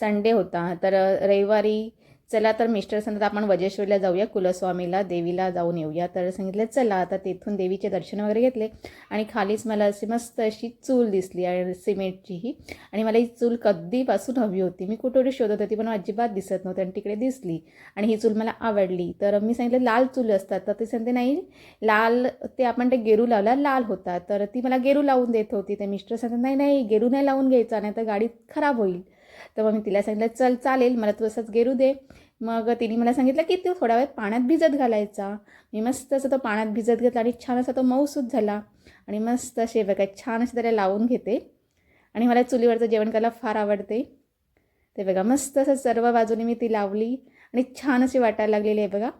Sunday होता. तर रविवारी चला तर मिस्टर सांगतात आपण वजेश्वरीला जाऊया कुलस्वामीला देवीला जाऊन येऊया. तर सांगितलं चला. आता तेथून देवीचे दर्शन वगैरे घेतले आणि खालीच मला अशी मस्त अशी चूल दिसली आणि सिमेंटचीही आणि मला ही चूल कधीपासून हवी होती. मी कुठे शोधत होती पण अजिबात दिसत नव्हती आणि तिकडे दिसली. आणि ही चूल मला आवडली. तर मी सांगितलं लाल चूल असतात. तर ते सांगते नाही लाल ते आपण ते गेरू लावला लाल होता तर ती मला गेरू लावून देत होती. ते मिस्टर सांगतात नाही नाही गेरू नाही लावून घ्यायचा नाही तर गाडी खराब होईल. तर मग मी तिला सांगितलं चल चालेल मला तू असंच गेरू दे. मग तिने मला सांगितलं की तो थोडा वेळ पाण्यात भिजत घालायचा. मी मस्त असं तो पाण्यात भिजत घेतला आणि छान असा तो मऊसूत झाला. आणि मस्त असे बघा छान असे त्याला लावून घेते. आणि मला चुलीवरचं जेवण करायला फार आवडते. ते बघा मस्त असं सर्व बाजूने मी ती लावली आणि छान अशी वाटायला लागलेली आहे बघा.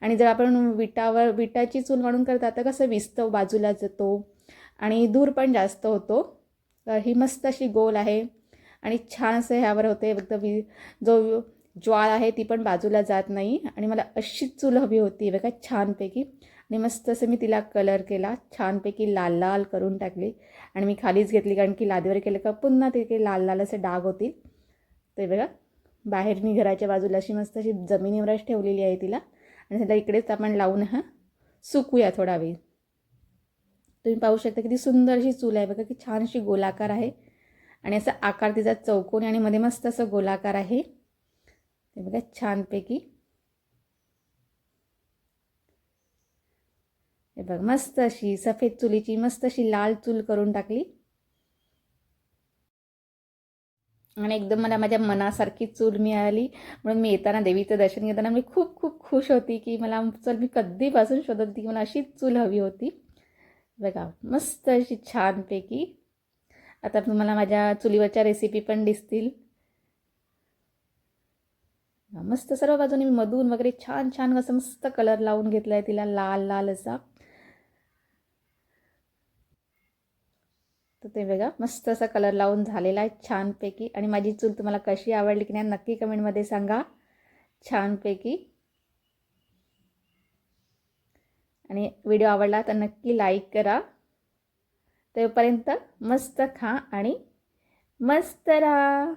आणि जर आपण विटावर विटाची चूल म्हणून करता तर कसं विसतं बाजूला जातो. आणि धूर पण जास्त होतो. तर ही मस्त अशी गोल आहे. आणि छान असं ह्यावर होते. एकदम वि जो ज्वाळ आहे ती पण बाजूला जात नाही. आणि मला अशीच चूल हवी होती. बघा छानपैकी. आणि मस्त असं मी तिला कलर केला. छानपैकी लाल लाल करून टाकली. आणि मी खालीच घेतली कारण की लादीवर केलं का पुन्हा ते लाल लाल असे डाग होतील. ते बघा बाहेर मी घराच्या बाजूला अशी मस्त अशी जमिनीवरच ठेवलेली आहे तिला. आणि त्याला इकडेच आपण लावून हा सुकूया थोडा वेळ. तुम्ही पाहू शकता किती सुंदर अशी चूल आहे. बघा की छान अशी गोलाकार आहे. आणि असा आकार तिचा चौकोनी आणि मध्ये मस्त असं गोलाकार आहे. ते बघा छानपैकी. हे बघ मस्त अशी सफेद चुलीची मस्त अशी लाल चूल करून टाकली. आणि एकदम मला माझ्या मनासारखी चूल मिळाली. म्हणून मी येताना देवीचं दर्शन घेताना मी खूप खूप खुश होती की मला चल मी कधीपासून शोधत होती की मला अशीच चूल हवी होती. बघा मस्त अशी छानपैकी. आता तुम्हाला माझ्या चुलीवरच्या रेसिपी पण दिसतील. मस्त सर्व बाजूने मी मधून वगैरे छान छान असं मस्त कलर लावून घेतला आहे तिला लाल लाल असा. तर ते बघा मस्त असा कलर लावून झालेला आहे छानपैकी. आणि माझी चूल तुम्हाला कशी आवडली की नाही नक्की कमेंटमध्ये सांगा. छानपैकी. आणि व्हिडिओ आवडला तर नक्की लाईक करा. तोपर्यंत मस्त खा आणि मस्त राहा.